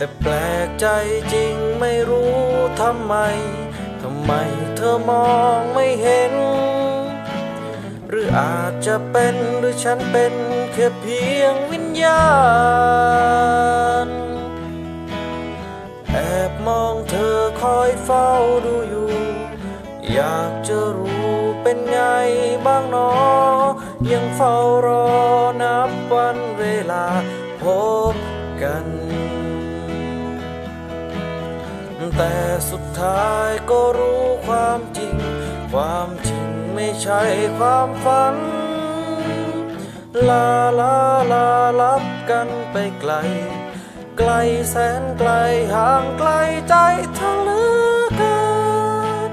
แต่แปลกใจจริงไม่รู้ทำไม ทำไมเธอมองไม่เห็น หรืออาจจะเป็นหรือฉันเป็นแค่เพียงวิญญาณ แอบมองเธอคอยเฝ้าดูอยู่ อยากจะรู้เป็นไงบ้างหนอ ยังเฝ้ารอนับวันเวลาพบกัน แต่สุดท้ายก็รู้ความจริง ความจริงไม่ใช่ความฝัน ลาลาลาลับกันไปไกล ไกลแสนไกลห่างไกลใจเธอเหลือเกิน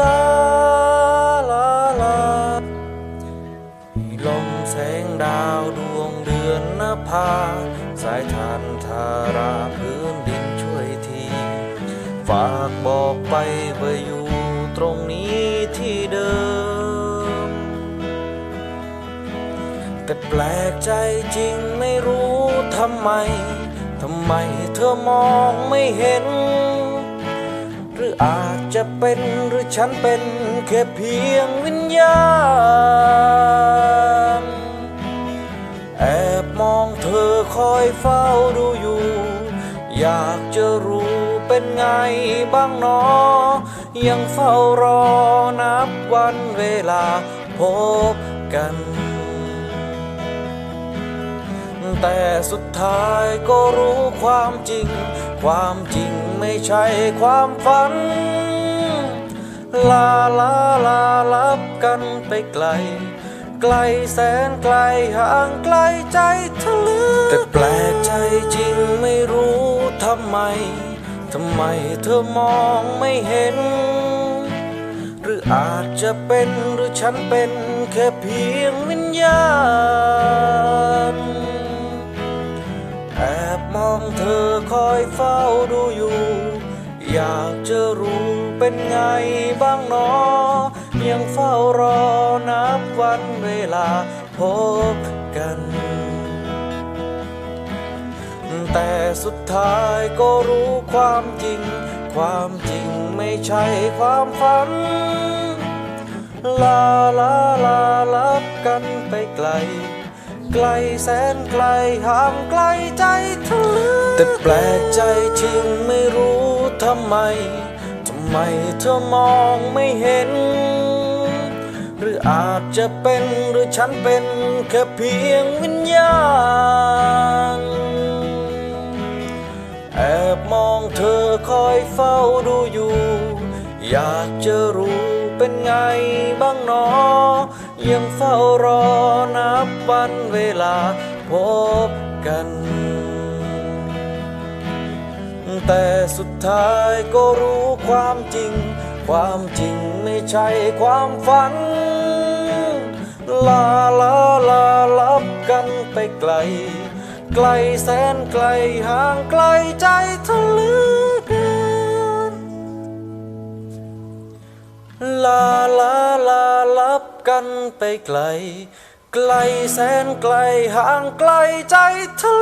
ลาลาลาลมแสงดาวดวงเดือนนภา สายทานทาราพื้นดินช่วยที ฝากบอกไปว่าอยู่ตรงนี้ที่เดิม แต่แปลกใจจริงไม่รู้ทำไม ทำไมเธอมองไม่เห็น หรืออาจจะเป็นหรือฉันเป็นแค่เพียงวิญญาณ ไงบ้างนอ ยังเฝ้ารอนับวันเวลาพบกัน แต่สุดท้ายก็รู้ความจริง ความจริงไม่ใช่ความฝัน ลาลาลาลับกันไปไกลไกลแสนไกลห่างไกลใจทะลึกแต่แปลกใจจริงไม่รู้ทำไม ทำไมเธอมองไม่เห็น หรืออาจจะเป็นหรือฉันเป็นแค่เพียงวิญญาณ แอบมองเธอคอยเฝ้าดูอยู่ อยากจะรู้เป็นไงบ้างหนอ ยังเฝ้ารอนับวันเวลาพบกัน แต่สุดท้ายก็รู้ความจริง ความจริงไม่ใช่ความฝัน ลาลาลาลับกันไปไกล ไกลแสนไกลห่างไกลใจทะลึกแต่แปลกใจจริงไม่รู้ทำไม ทำไมเธอมองไม่เห็น หรืออาจจะเป็นหรือฉันเป็นแค่เพียงวิญญาณ ฝ้าดูอยู่ อยากจะรู้เป็นไงบ้างหนอ ยังเฝ้ารอนับวันเวลาพบกัน แต่สุดท้ายก็รู้ความจริง ความจริงไม่ใช่ความฝัน ลาลาลาลับกันไปไกล ไกลแสนไกลห่างไกลใจทะลึก ลาลาลาลับกันไปไกล ไกลแสนไกลห่างไกลใจทะเล